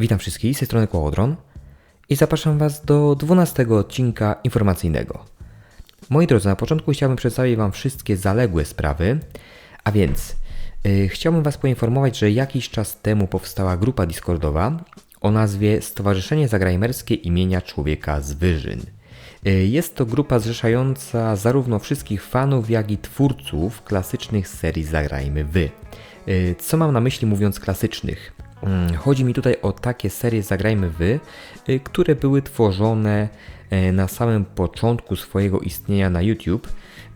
Witam wszystkich z tej strony Kłodron i zapraszam Was do 12 odcinka informacyjnego. Moi drodzy, na początku chciałbym przedstawić Wam wszystkie zaległe sprawy, a więc yy, chciałbym Was poinformować, że jakiś czas temu powstała grupa Discordowa o nazwie Stowarzyszenie Zagrajmerskie imienia Człowieka z Wyżyn. Yy, Jest to grupa zrzeszająca zarówno wszystkich fanów, jak i twórców klasycznych serii Zagrajmy Wy. Yy, Co mam na myśli mówiąc klasycznych? Mm, Chodzi mi tutaj o takie serie Zagrajmy Wy, y, które były tworzone e, na samym początku swojego istnienia na YouTube,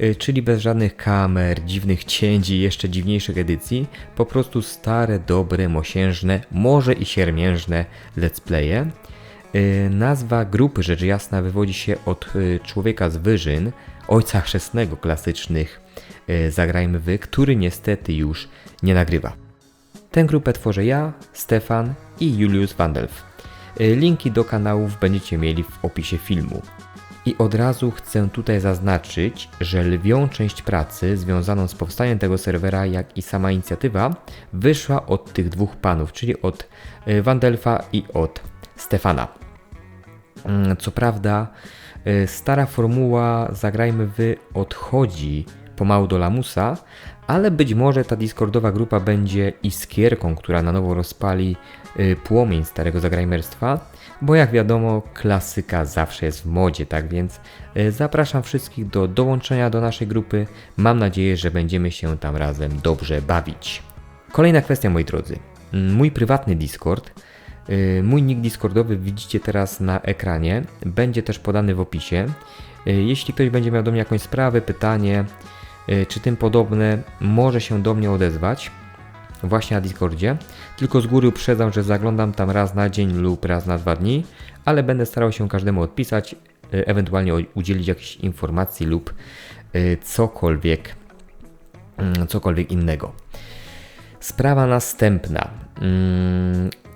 y, czyli bez żadnych kamer, dziwnych cięć i jeszcze dziwniejszych edycji, po prostu stare, dobre, mosiężne, może i siermiężne let's playe. Y, Nazwa grupy rzecz jasna wywodzi się od człowieka z Wyżyn, ojca chrzestnego klasycznych Zagrajmy Wy, który niestety już nie nagrywa. Tę grupę tworzę ja, Stefan i Julius Wandelf. Y, Linki do kanałów będziecie mieli w opisie filmu. I od razu chcę tutaj zaznaczyć, że lwią część pracy związaną z powstaniem tego serwera, jak i sama inicjatywa, wyszła od tych dwóch panów, czyli od y, Wandelfa i od Stefana. Mm, Co prawda, y, stara formuła Zagrajmy Wy odchodzi pomału do lamusa, ale być może ta Discordowa grupa będzie iskierką, która na nowo rozpali y, płomień starego zagrajmerstwa, bo jak wiadomo, klasyka zawsze jest w modzie, tak więc y, zapraszam wszystkich do dołączenia do naszej grupy. Mam nadzieję, że będziemy się tam razem dobrze bawić. Kolejna kwestia, moi drodzy. Mm, Mój prywatny Discord, y, mój nick Discordowy widzicie teraz na ekranie, będzie też podany w opisie. Jeśli ktoś będzie miał do mnie jakąś sprawę, pytanie czy tym podobne, może się do mnie odezwać właśnie na Discordzie. Tylko z góry uprzedzam, że zaglądam tam raz na dzień lub raz na dwa dni, ale będę starał się każdemu odpisać, y, ewentualnie udzielić jakichś informacji lub y, cokolwiek, mm, cokolwiek innego. Sprawa następna.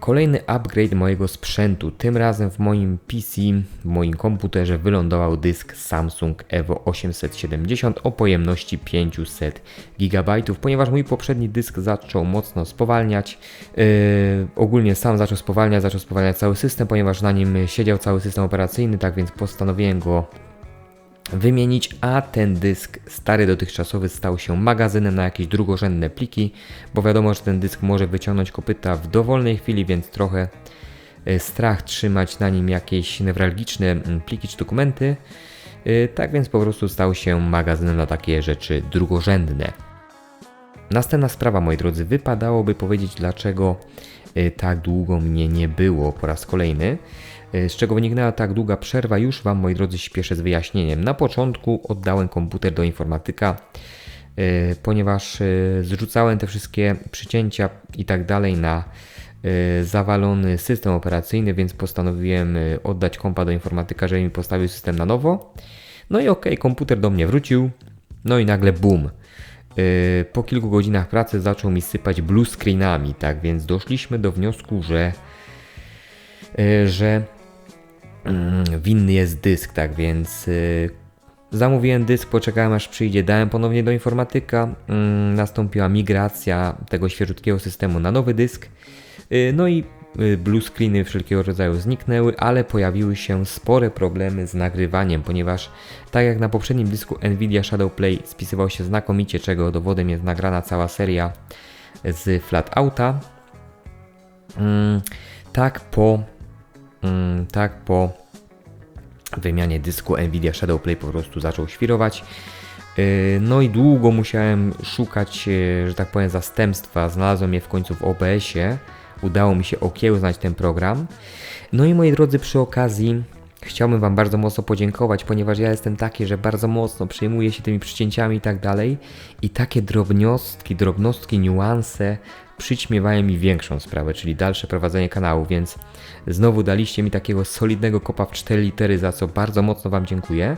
Kolejny upgrade mojego sprzętu. Tym razem w moim PC, w moim komputerze wylądował dysk Samsung Evo 870 o pojemności 500 GB, ponieważ mój poprzedni dysk zaczął mocno spowalniać. Yy, ogólnie sam zaczął spowalniać, zaczął spowalniać cały system, ponieważ na nim siedział cały system operacyjny, tak więc postanowiłem go wymienić, a ten dysk stary dotychczasowy stał się magazynem na jakieś drugorzędne pliki, bo wiadomo, że ten dysk może wyciągnąć kopyta w dowolnej chwili, więc trochę e, strach trzymać na nim jakieś newralgiczne mm, pliki czy dokumenty. E, Tak więc po prostu stał się magazynem na takie rzeczy drugorzędne. Następna sprawa, moi drodzy, wypadałoby powiedzieć, dlaczego y, tak długo mnie nie było po raz kolejny. Y, Z czego wyniknęła tak długa przerwa, już Wam, moi drodzy, śpieszę z wyjaśnieniem. Na początku oddałem komputer do informatyka, y, ponieważ y, zrzucałem te wszystkie przycięcia i tak dalej na zawalony system operacyjny, więc postanowiłem oddać kompa do informatyka, żeby mi postawił system na nowo. No i okej, komputer do mnie wrócił, no i nagle boom. Po kilku godzinach pracy zaczął mi sypać blue screenami, tak więc doszliśmy do wniosku, że, że winny jest dysk, tak więc yy, zamówiłem dysk, poczekałem aż przyjdzie, dałem ponownie do informatyka, mm, nastąpiła migracja tego świeżutkiego systemu na nowy dysk, Yy, no i yy, blue screeny wszelkiego rodzaju zniknęły, ale pojawiły się spore problemy z nagrywaniem, ponieważ tak jak na poprzednim dysku Nvidia Shadowplay spisywał się znakomicie, czego dowodem jest nagrana cała seria z Flatouta, mm, tak po mm, tak po wymianie dysku Nvidia Shadowplay po prostu zaczął świrować. Yy, No i długo musiałem szukać, yy, że tak powiem, zastępstwa. Znalazłem je w końcu w OBS-ie. Udało mi się okiełznać ten program. No i moi drodzy, przy okazji chciałbym Wam bardzo mocno podziękować, ponieważ ja jestem taki, że bardzo mocno przejmuję się tymi przycięciami i tak dalej. I takie drobnostki, drobnostki, niuanse przyćmiewają mi większą sprawę, czyli dalsze prowadzenie kanału, więc znowu daliście mi takiego solidnego kopa w 4 litery, za co bardzo mocno Wam dziękuję.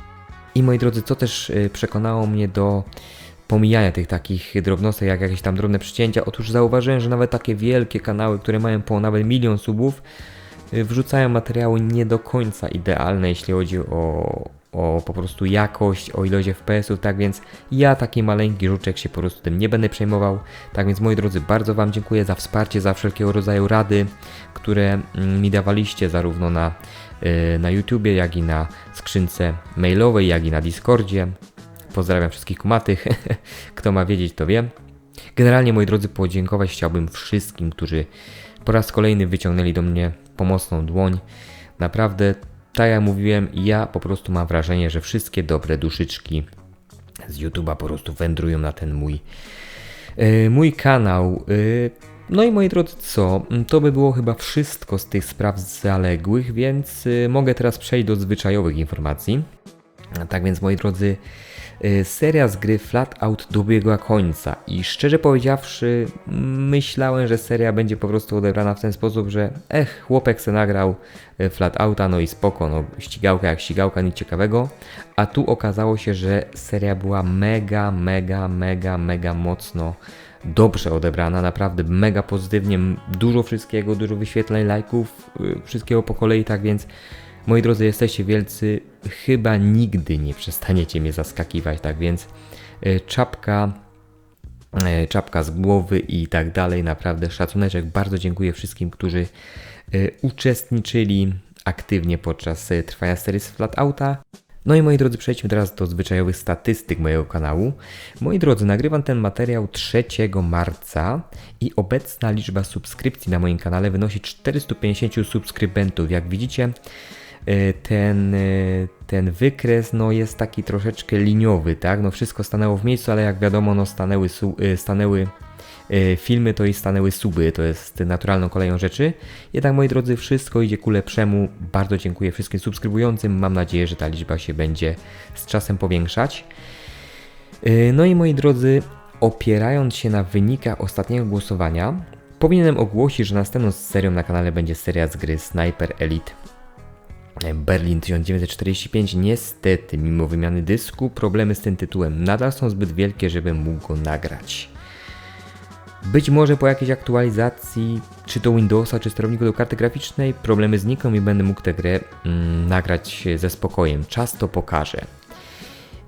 I moi drodzy, co też y, przekonało mnie do pomijania tych takich drobnostek, jak jakieś tam drobne przycięcia. Otóż zauważyłem, że nawet takie wielkie kanały, które mają po nawet milion subów, wrzucają materiały nie do końca idealne, jeśli chodzi o o po prostu jakość, o ilość FPS-ów, tak więc ja taki maleńki żuczek się po prostu tym nie będę przejmował. Tak więc moi drodzy, bardzo Wam dziękuję za wsparcie, za wszelkiego rodzaju rady, które mm, mi dawaliście zarówno na, yy, na YouTubie, jak i na skrzynce mailowej, jak i na Discordzie. Pozdrawiam wszystkich kumatych, kto ma wiedzieć to wie. Generalnie moi drodzy, podziękować chciałbym wszystkim, którzy po raz kolejny wyciągnęli do mnie pomocną dłoń. Naprawdę tak jak mówiłem, ja po prostu mam wrażenie, że wszystkie dobre duszyczki z YouTube'a po prostu wędrują na ten mój, yy, mój kanał. Yy, no i moi drodzy, co? To by było chyba wszystko z tych spraw zaległych, więc yy, mogę teraz przejść do zwyczajowych informacji. Tak więc, moi drodzy, Y, seria z gry Flat Out dobiegła końca i szczerze powiedziawszy myślałem, że seria będzie po prostu odebrana w ten sposób, że ech, chłopek se nagrał y, Flat Outa, no i spoko, no ścigałka jak ścigałka, nic ciekawego, a tu okazało się, że seria była mega, mega, mega, mega mocno dobrze odebrana, naprawdę mega pozytywnie, dużo wszystkiego, dużo wyświetleń, lajków, y, wszystkiego po kolei, tak więc Moi drodzy, jesteście wielcy, chyba nigdy nie przestaniecie mnie zaskakiwać, tak więc e, czapka, e, czapka z głowy i tak dalej. Naprawdę szacuneczek. Bardzo dziękuję wszystkim, którzy e, uczestniczyli aktywnie podczas trwania serii z Flatouta. No i moi drodzy, przejdźmy teraz do zwyczajowych statystyk mojego kanału. Moi drodzy, nagrywam ten materiał 3 marca i obecna liczba subskrypcji na moim kanale wynosi 450 subskrybentów. Jak widzicie, ten, e, ten wykres no, jest taki troszeczkę liniowy, tak? No, wszystko stanęło w miejscu, ale jak wiadomo, no, stanęły, e, stanęły filmy, to i stanęły suby, to jest naturalną koleją rzeczy. Jednak moi drodzy, wszystko idzie ku lepszemu. Bardzo dziękuję wszystkim subskrybującym. Mam nadzieję, że ta liczba się będzie z czasem powiększać. No i moi drodzy, opierając się na wynikach ostatniego głosowania, powinienem ogłosić, że następną serią na kanale będzie seria z gry Sniper Elite Berlin 1945 niestety, mimo wymiany dysku, problemy z tym tytułem nadal są zbyt wielkie, żebym mógł go nagrać. Być może po jakiejś aktualizacji, czy to Windowsa, czy sterowniku do karty graficznej, problemy znikną i będę mógł tę grę mm, nagrać ze spokojem. Czas to pokaże.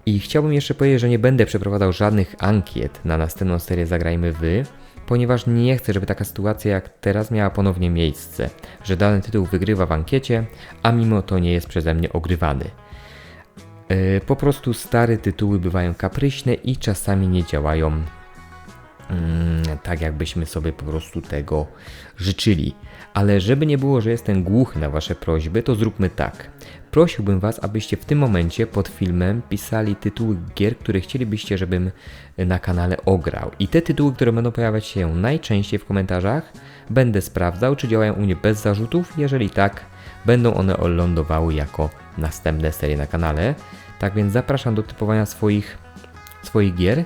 I chciałbym jeszcze powiedzieć, że nie będę przeprowadzał żadnych ankiet na następną serię Zagrajmy Wy, ponieważ nie chcę, żeby taka sytuacja jak teraz miała ponownie miejsce, że dany tytuł wygrywa w ankiecie, a mimo to nie jest przeze mnie ogrywany. Yy, po prostu stare tytuły bywają kapryśne i czasami nie działają tak, jakbyśmy sobie po prostu tego życzyli. Ale żeby nie było, że jestem głuchy na Wasze prośby, to zróbmy tak. Prosiłbym Was, abyście w tym momencie pod filmem pisali tytuły gier, które chcielibyście, żebym na kanale ograł. I te tytuły, które będą pojawiać się najczęściej w komentarzach, będę sprawdzał, czy działają u mnie bez zarzutów. Jeżeli tak, będą one lądowały jako następne serie na kanale. Tak więc zapraszam do typowania swoich, swoich gier.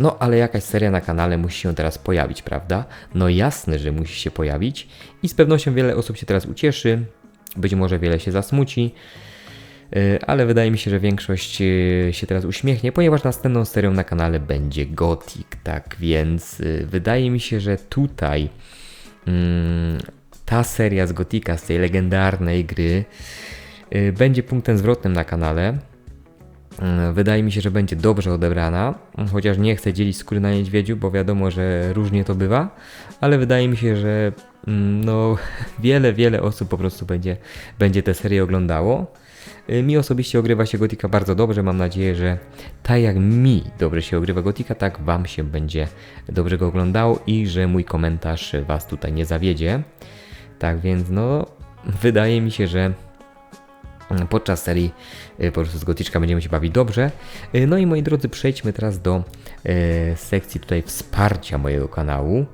No, ale jakaś seria na kanale musi się teraz pojawić, prawda? No jasne, że musi się pojawić i z pewnością wiele osób się teraz ucieszy, być może wiele się zasmuci, y, ale wydaje mi się, że większość y, się teraz uśmiechnie, ponieważ następną serią na kanale będzie Gothic, tak więc y, wydaje mi się, że tutaj mm, ta seria z Gotika, z tej legendarnej gry, będzie punktem zwrotnym na kanale. Wydaje mi się, że będzie dobrze odebrana, chociaż nie chcę dzielić skóry na niedźwiedziu, bo wiadomo, że różnie to bywa, ale wydaje mi się, że mm, no, wiele, wiele osób po prostu będzie, będzie tę serię oglądało. Y, mi osobiście ogrywa się Gotika bardzo dobrze. Mam nadzieję, że tak jak mi dobrze się ogrywa Gotika, tak Wam się będzie dobrze go oglądało i że mój komentarz Was tutaj nie zawiedzie. Tak więc, no, wydaje mi się, że podczas serii y, po prostu z Gotyczka będziemy się bawić dobrze. Y, no i moi drodzy, przejdźmy teraz do y, sekcji tutaj wsparcia mojego kanału.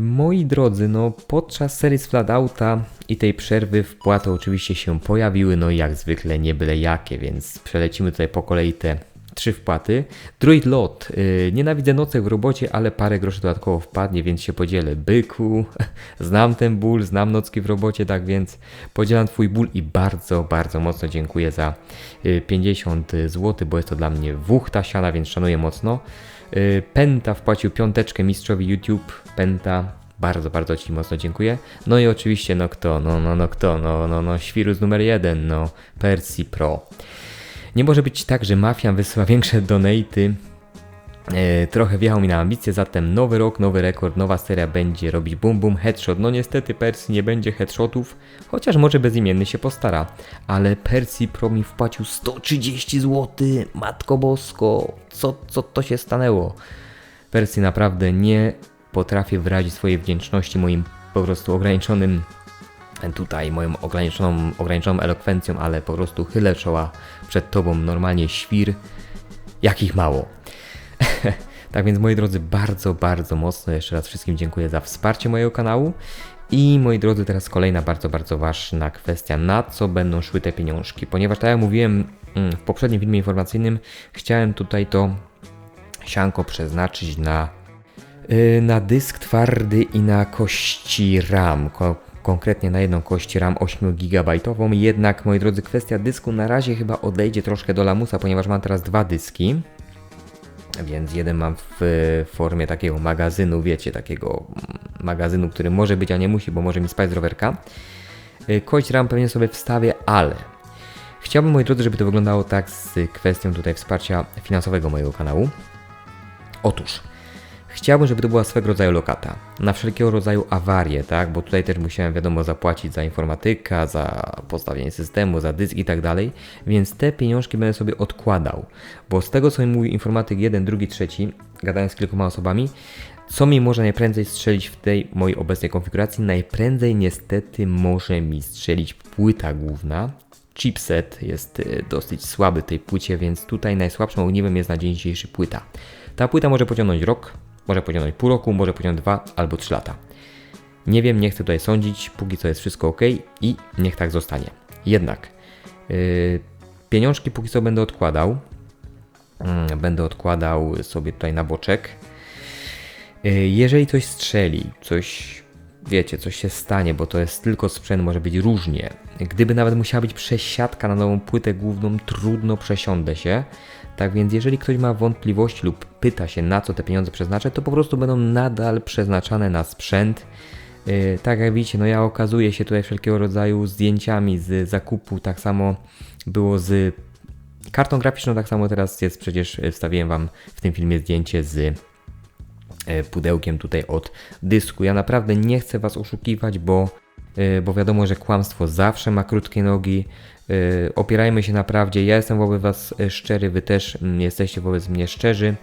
Moi drodzy, no podczas serii z Flatouta i tej przerwy wpłaty oczywiście się pojawiły, no i jak zwykle nie byle jakie, więc przelecimy tutaj po kolei te trzy wpłaty. Druid Lot. Yy, nienawidzę nocek w robocie, ale parę groszy dodatkowo wpadnie, więc się podzielę. Byku, znam ten ból, znam nocki w robocie, tak więc podzielam Twój ból i bardzo, bardzo mocno dziękuję za 50 y, zł, bo jest to dla mnie wuchta siana, więc szanuję mocno. Penta wpłacił piąteczkę mistrzowi YouTube. Penta, Bardzo, bardzo Ci mocno dziękuję. No i oczywiście, no kto, no, no, no kto, no, no, no, świrus numer jeden, no, Percy Pro. Nie może być tak, że Mafian wysyła większe donaty. E, trochę wjechał mi na ambicje, zatem nowy rok, nowy rekord, nowa seria będzie robić boom boom headshot. No niestety Percy nie będzie headshotów, chociaż może bezimienny się postara. Ale Percy Pro mi wpłacił 130 zł, matko bosko, co, co to się stanęło? Persji naprawdę nie potrafię wyrazić swojej wdzięczności moim po prostu ograniczonym tutaj moją ograniczoną, ograniczoną elokwencją, ale po prostu chylę czoła przed tobą normalnie świr, jakich mało. tak więc moi drodzy, bardzo, bardzo mocno jeszcze raz wszystkim dziękuję za wsparcie mojego kanału. I moi drodzy, teraz kolejna bardzo, bardzo ważna kwestia, na co będą szły te pieniążki, ponieważ tak jak mówiłem mm, w poprzednim filmie informacyjnym, chciałem tutaj to sianko przeznaczyć na, yy, na dysk twardy i na kości RAM. Ko konkretnie na jedną kość RAM 8 GB. Jednak, moi drodzy, kwestia dysku na razie chyba odejdzie troszkę do lamusa, ponieważ mam teraz dwa dyski. Więc jeden mam w formie takiego magazynu, wiecie, takiego magazynu, który może być, a nie musi, bo może mi spać z rowerka. Yy, kość RAM pewnie sobie wstawię, ale chciałbym, moi drodzy, żeby to wyglądało tak z kwestią tutaj wsparcia finansowego mojego kanału. Otóż, chciałbym, żeby to była swego rodzaju lokata, na wszelkiego rodzaju awarie, tak, bo tutaj też musiałem, wiadomo, zapłacić za informatyka, za postawienie systemu, za dysk i tak dalej, więc te pieniążki będę sobie odkładał, bo z tego, co mi mówi informatyk jeden, drugi, trzeci, gadając z kilkoma osobami, co mi może najprędzej strzelić w tej mojej obecnej konfiguracji? Najprędzej niestety może mi strzelić płyta główna, chipset jest y, dosyć słaby w tej płycie, więc tutaj najsłabszym ogniwem jest na dzień dzisiejszy płyta. Ta płyta może pociągnąć rok, może pociągnąć pół roku, może pociągnąć dwa albo trzy lata. Nie wiem, nie chcę tutaj sądzić, póki co jest wszystko ok i niech tak zostanie. Jednak yy, pieniążki póki co będę odkładał. Yy, będę odkładał sobie tutaj na boczek. Yy, jeżeli coś strzeli, coś wiecie, coś się stanie, bo to jest tylko sprzęt, może być różnie. Gdyby nawet musiała być przesiadka na nową płytę główną, trudno przesiądę się. Tak więc jeżeli ktoś ma wątpliwości lub pyta się na co te pieniądze przeznaczę, to po prostu będą nadal przeznaczane na sprzęt. Yy, tak jak widzicie, no ja okazuję się tutaj wszelkiego rodzaju zdjęciami z zakupu, tak samo było z kartą graficzną, tak samo teraz jest przecież, wstawiłem Wam w tym filmie zdjęcie z pudełkiem tutaj od dysku. Ja naprawdę nie chcę Was oszukiwać, bo, bo wiadomo, że kłamstwo zawsze ma krótkie nogi. Opierajmy się na prawdzie. Ja jestem wobec Was szczery, Wy też jesteście wobec mnie szczerzy.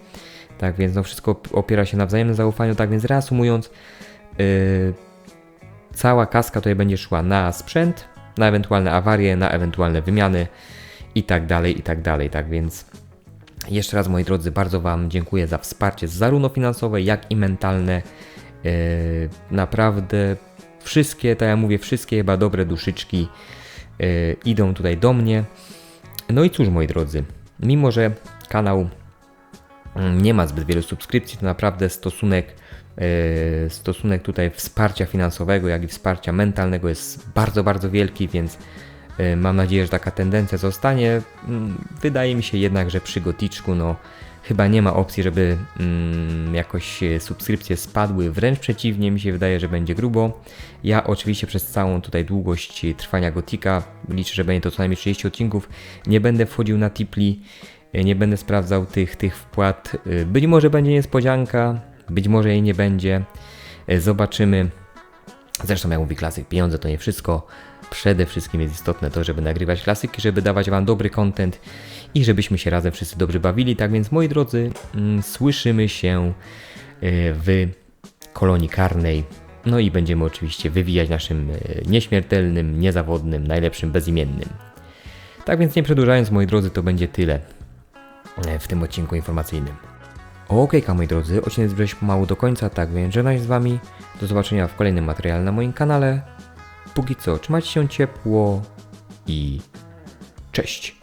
Tak więc no wszystko opiera się na wzajemnym zaufaniu. Tak więc reasumując, cała kaska tutaj będzie szła na sprzęt, na ewentualne awarie, na ewentualne wymiany i tak dalej, i tak dalej. Tak więc jeszcze raz, moi drodzy, bardzo Wam dziękuję za wsparcie, zarówno finansowe, jak i mentalne. Yy, naprawdę wszystkie, tak jak mówię, wszystkie chyba dobre duszyczki yy, idą tutaj do mnie. No i cóż, moi drodzy, mimo że kanał nie ma zbyt wielu subskrypcji, to naprawdę stosunek, yy, stosunek tutaj wsparcia finansowego, jak i wsparcia mentalnego jest bardzo, bardzo wielki, więc E, mam nadzieję, że taka tendencja zostanie. Mm, wydaje mi się jednak, że przy Goticzku no, chyba nie ma opcji, żeby mm, jakoś subskrypcje spadły. Wręcz przeciwnie, mi się wydaje, że będzie grubo. Ja oczywiście przez całą tutaj długość trwania Gotika, liczę, że będzie to co najmniej 30 odcinków, nie będę wchodził na Tipli, e, nie będę sprawdzał tych, tych wpłat. E, być może będzie niespodzianka, być może jej nie będzie. Zobaczymy. Zresztą jak mówi klasyk, pieniądze to nie wszystko. Przede wszystkim jest istotne to, żeby nagrywać klasyki, żeby dawać Wam dobry content i żebyśmy się razem wszyscy dobrze bawili. Tak więc, moi drodzy, mm, słyszymy się e, w kolonii karnej. No i będziemy oczywiście wywijać naszym nieśmiertelnym, niezawodnym, najlepszym, bezimiennym. Tak więc nie przedłużając, moi drodzy, to będzie tyle w tym odcinku informacyjnym. Okej, moi drodzy, odcinek zbliża pomału do końca, tak więc żegnam się z Wami. Do zobaczenia w kolejnym materiale na moim kanale. Póki co, trzymajcie się ciepło i cześć.